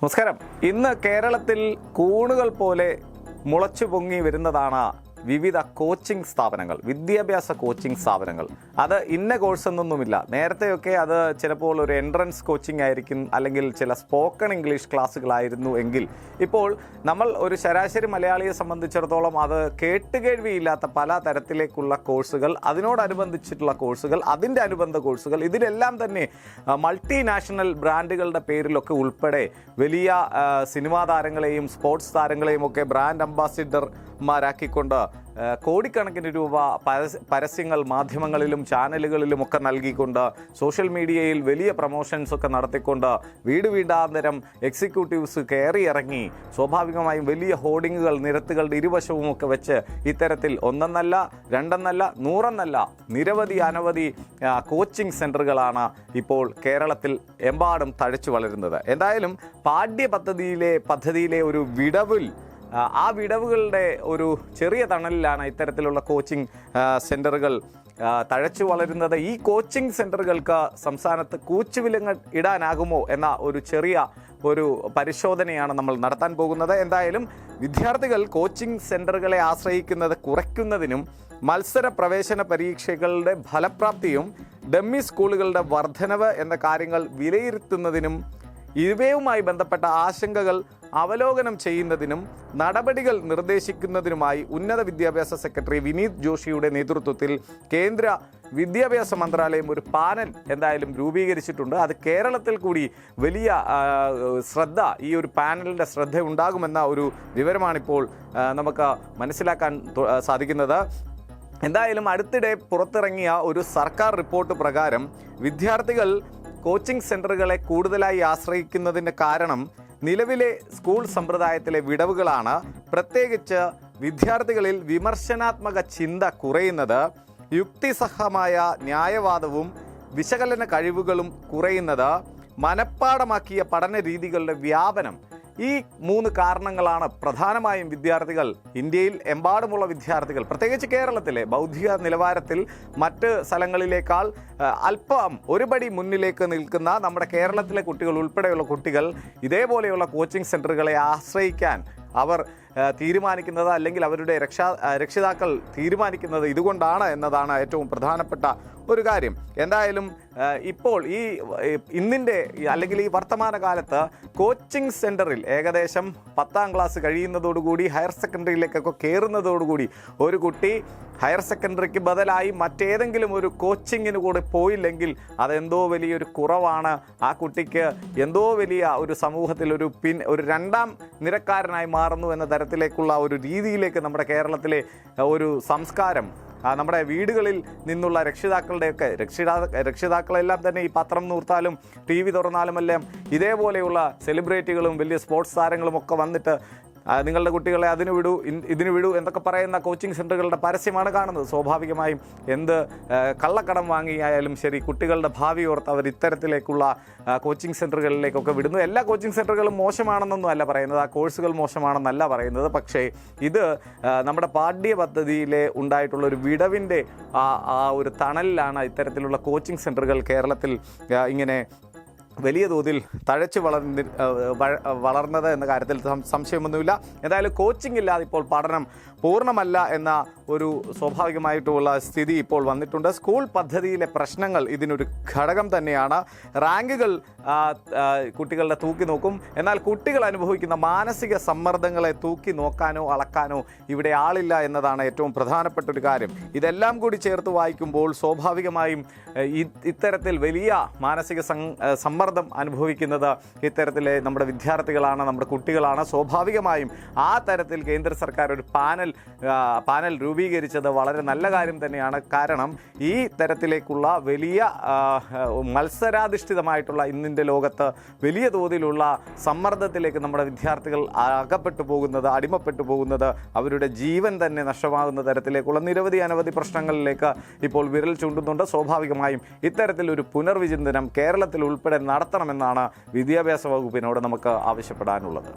നമസ്കാരം. ഇന്ന് കേരളത്തിൽ കൂണുകൾ പോലെ മുളച്ചു പൊങ്ങി വരുന്നതാണ് വിവിധ കോച്ചിങ് സ്ഥാപനങ്ങൾ വിദ്യാഭ്യാസ കോച്ചിങ് സ്ഥാപനങ്ങൾ. അത് ഇന്ന കോഴ്സ് എന്നൊന്നുമില്ല. നേരത്തെയൊക്കെ അത് ചിലപ്പോൾ ഒരു എൻട്രൻസ് കോച്ചിങ് ആയിരിക്കും അല്ലെങ്കിൽ ചില സ്പോക്കൺ ഇംഗ്ലീഷ് ക്ലാസ്സുകളായിരുന്നു എങ്കിൽ. ഇപ്പോൾ നമ്മൾ ഒരു ശരാശരി മലയാളിയെ സംബന്ധിച്ചിടത്തോളം അത് കേട്ടുകേഴ്വിയില്ലാത്ത പല തരത്തിലേക്കുള്ള കോഴ്സുകൾ അതിനോടനുബന്ധിച്ചിട്ടുള്ള കോഴ്സുകൾ അതിന്റെ അനുബന്ധ കോഴ്സുകൾ ഇതിലെല്ലാം തന്നെ മൾട്ടിനാഷണൽ ബ്രാൻഡുകളുടെ പേരിലൊക്കെ ഉൾപ്പെടെ വലിയ സിനിമാ താരങ്ങളെയും സ്പോർട്സ് താരങ്ങളെയും ഒക്കെ ബ്രാൻഡ് അംബാസിഡർമാരാക്കിക്കൊണ്ട് കോടിക്കണക്കിന് രൂപ പരസ്യങ്ങൾ മാധ്യമങ്ങളിലും ചാനലുകളിലും ഒക്കെ നൽകിക്കൊണ്ട് സോഷ്യൽ മീഡിയയിൽ വലിയ പ്രൊമോഷൻസ് ഒക്കെ നടത്തിക്കൊണ്ട് വീട് വീടാന്തരം എക്സിക്യൂട്ടീവ്സ് കയറി ഇറങ്ങി സ്വാഭാവികമായും വലിയ ഹോർഡിങ്ങുകൾ നിരത്തുകളുടെ ഇരുവശവും ഒക്കെ വെച്ച് ഇത്തരത്തിൽ ഒന്നെന്നല്ല രണ്ടെന്നല്ല നൂറെന്നല്ല നിരവധി അനവധി കോച്ചിങ് സെന്ററുകളാണ് ഇപ്പോൾ കേരളത്തിൽ എമ്പാടും തഴച്ചു വളരുന്നത്. എന്തായാലും പാഠ്യ പദ്ധതിയിലെ പദ്ധതിയിലെ ഒരു വിടവിൽ ആ, വിടവുകളുടെ ഒരു ചെറിയ തണലിലാണ് ഇത്തരത്തിലുള്ള കോച്ചിങ് സെന്ററുകൾ തഴച്ചു വളരുന്നത്. ഈ കോച്ചിങ് സെന്ററുകൾക്ക് സംസ്ഥാനത്ത് കൂച്ചുവിലങ്ങൾ ഇടാനാകുമോ എന്ന ഒരു ചെറിയ ഒരു പരിശോധനയാണ് നമ്മൾ നടത്താൻ പോകുന്നത്. എന്തായാലും വിദ്യാർത്ഥികൾ കോച്ചിങ് സെന്ററുകളെ ആശ്രയിക്കുന്നത് കുറയ്ക്കുന്നതിനും മത്സര പ്രവേശന പരീക്ഷകളുടെ ഫലപ്രാപ്തിയും ഡമ്മി സ്കൂളുകളുടെ വർധനവ് എന്ന കാര്യങ്ങൾ വിലയിരുത്തുന്നതിനും ഇവയുമായി ബന്ധപ്പെട്ട ആശങ്കകൾ അവലോകനം ചെയ്യുന്നതിനും നടപടികൾ നിർദ്ദേശിക്കുന്നതിനുമായി ഉന്നത വിദ്യാഭ്യാസ സെക്രട്ടറി വിനീത് ജോഷിയുടെ നേതൃത്വത്തിൽ കേന്ദ്ര വിദ്യാഭ്യാസ മന്ത്രാലയം ഒരു പാനൽ എന്തായാലും രൂപീകരിച്ചിട്ടുണ്ട്. അത് കേരളത്തിൽ കൂടി വലിയ ശ്രദ്ധ ഈ ഒരു പാനലിന്റെ ശ്രദ്ധ ഉണ്ടാകുമെന്ന ഒരു വിവരമാണിപ്പോൾ നമുക്ക് മനസ്സിലാക്കാൻ സാധിക്കുന്നത്. എന്തായാലും അടുത്തിടെ പുറത്തിറങ്ങിയ ഒരു സർക്കാർ റിപ്പോർട്ട് പ്രകാരം വിദ്യാർത്ഥികൾ കോച്ചിങ് സെന്ററുകളെ കൂടുതലായി ആശ്രയിക്കുന്നതിന്റെ കാരണം നിലവിലെ സ്കൂൾ സമ്പ്രദായത്തിലെ വിടവുകളാണ്. പ്രത്യേകിച്ച് വിദ്യാർത്ഥികളിൽ വിമർശനാത്മക ചിന്ത കുറയുന്നത് യുക്തിസഹമായ ന്യായവാദവും വിശകലന കഴിവുകളും കുറയുന്നത് മനഃപ്പാടമാക്കിയ പഠന രീതികളുടെ വ്യാപനം ഈ മൂന്ന് കാരണങ്ങളാണ് പ്രധാനമായും വിദ്യാർത്ഥികൾ ഇന്ത്യയിൽ എമ്പാടുമുള്ള വിദ്യാർത്ഥികൾ പ്രത്യേകിച്ച് കേരളത്തിലെ ബൗദ്ധിക നിലവാരത്തിൽ മറ്റ് സ്ഥലങ്ങളിലേക്കാൾ അല്പം ഒരുപടി മുന്നിലേക്ക് നിൽക്കുന്ന നമ്മുടെ കേരളത്തിലെ കുട്ടികൾ ഉൾപ്പെടെയുള്ള കുട്ടികൾ ഇതേപോലെയുള്ള കോച്ചിങ് സെന്ററുകളെ ആശ്രയിക്കാൻ അവർ തീരുമാനിക്കുന്നത് അല്ലെങ്കിൽ അവരുടെ രക്ഷാ രക്ഷിതാക്കൾ തീരുമാനിക്കുന്നത് ഇതുകൊണ്ടാണ് എന്നതാണ് ഏറ്റവും പ്രധാനപ്പെട്ട ഒരു കാര്യം. എന്തായാലും ഇപ്പോൾ ഈ ഇന്നിന്റെ അല്ലെങ്കിൽ ഈ വർത്തമാന കാലത്ത് കോച്ചിങ് സെന്ററിൽ ഏകദേശം പത്താം ക്ലാസ് കഴിയുന്നതോടുകൂടി ഹയർ സെക്കൻഡറിയിലേക്കൊക്കെ കയറുന്നതോടുകൂടി ഒരു കുട്ടി ഹയർ സെക്കൻഡറിക്ക് ബദലായി മറ്റേതെങ്കിലും ഒരു കോച്ചിങ്ങിന് കൂടെ പോയില്ലെങ്കിൽ അതെന്തോ വലിയൊരു കുറവാണ്. ആ കുട്ടിക്ക് എന്തോ വലിയ ഒരു സമൂഹത്തിൽ ഒരു പിൻ ഒരു രണ്ടാം നിരക്കാരനായി മാറുന്നു എന്ന തരത്തിലേക്കുള്ള ഒരു രീതിയിലേക്ക് നമ്മുടെ കേരളത്തിലെ ഒരു സംസ്കാരം നമ്മുടെ വീടുകളിൽ നിന്നുള്ള രക്ഷിതാക്കളുടെയൊക്കെ രക്ഷിതാ രക്ഷിതാക്കളെല്ലാം തന്നെ ഈ പത്രം നൂർത്താലും ടി വി തുറന്നാലുമെല്ലാം ഇതേപോലെയുള്ള സെലിബ്രിറ്റികളും വലിയ സ്പോർട്സ് താരങ്ങളും ഒക്കെ വന്നിട്ട് നിങ്ങളുടെ കുട്ടികളെ അതിന് വിടൂ ഇതിന് വിടൂ എന്നൊക്കെ പറയുന്ന കോച്ചിങ് സെന്ററുകളുടെ പരസ്യമാണ് കാണുന്നത്. സ്വാഭാവികമായും എന്ത് കള്ളക്കടം വാങ്ങിയായാലും ശരി കുട്ടികളുടെ ഭാവി ഓർത്ത് അവർ ഇത്തരത്തിലേക്കുള്ള കോച്ചിങ് സെന്ററുകളിലേക്കൊക്കെ വിടുന്നു. എല്ലാ കോച്ചിങ് സെന്ററുകളും മോശമാണെന്നൊന്നും അല്ല പറയുന്നത്. ആ കോഴ്സുകൾ മോശമാണെന്നല്ല പറയുന്നത്. പക്ഷേ ഇത് നമ്മുടെ പാഠ്യ പദ്ധതിയിലെ ഉണ്ടായിട്ടുള്ള ഒരു വിടവിന്റെ ആ ആ ഒരു തണലിലാണ് ഇത്തരത്തിലുള്ള കോച്ചിങ് സെന്ററുകൾ കേരളത്തിൽ ഇങ്ങനെ വലിയ തോതിൽ തഴച്ചു വളർന്നി വളർന്നത് എന്ന കാര്യത്തിൽ സംശയമൊന്നുമില്ല. എന്തായാലും കോച്ചിങ് ഇല്ലാതെ ഇപ്പോൾ പഠനം പൂർണമല്ല എന്ന ഒരു സ്വാഭാവികമായിട്ടുള്ള സ്ഥിതി ഇപ്പോൾ വന്നിട്ടുണ്ട്. സ്കൂൾ പദ്ധതിയിലെ പ്രശ്നങ്ങൾ ഇതിനൊരു ഘടകം തന്നെയാണ്. റാങ്കുകൾ കുട്ടികളുടെ തൂക്കി നോക്കും. എന്നാൽ കുട്ടികൾ അനുഭവിക്കുന്ന മാനസിക സമ്മർദ്ദങ്ങളെ തൂക്കി നോക്കാനോ അളക്കാനോ ഇവിടെ ആളില്ല എന്നതാണ് ഏറ്റവും പ്രധാനപ്പെട്ട ഒരു കാര്യം. ഇതെല്ലാം കൂടി ചേർത്ത് വായിക്കുമ്പോൾ സ്വാഭാവികമായും ഇത്തരത്തിൽ വലിയ മാനസിക സം- ഏഹ്, സമ്മർദ്ദം അനുഭവിക്കുന്നത് ഇത്തരത്തിലെ നമ്മുടെ വിദ്യാർത്ഥികളാണ് നമ്മുടെ കുട്ടികളാണ്. സ്വാഭാവികമായും ആ തരത്തിൽ കേന്ദ്ര സർക്കാർ ഒരു പാനൽ പാനൽ രൂപീകരിച്ചത് വളരെ നല്ല കാര്യം തന്നെയാണ്. കാരണം ഈ തരത്തിലേക്കുള്ള വലിയ മത്സരാധിഷ്ഠിതമായിട്ടുള്ള ഇന്നിന്റെ ലോകത്ത് വലിയ തോതിലുള്ള സമ്മർദ്ദത്തിലേക്ക് നമ്മുടെ വിദ്യാർത്ഥികൾ അകപ്പെട്ടു പോകുന്നത് അടിമപ്പെട്ടു പോകുന്നത് അവരുടെ ജീവൻ തന്നെ നഷ്ടമാകുന്ന തരത്തിലേക്കുള്ള നിരവധി അനവധി പ്രശ്നങ്ങളിലേക്ക് ഇപ്പോൾ വിരൽ ചൂണ്ടുന്നുണ്ട്. സ്വാഭാവികമായും ഇത്തരത്തിലൊരു പുനർവിചിന്തനം കേരളത്തിൽ ഉൾപ്പെടെ നടത്തണമെന്നാണ് വിദ്യാഭ്യാസ വകുപ്പിനോട് നമുക്ക് ആവശ്യപ്പെടാനുള്ളത്.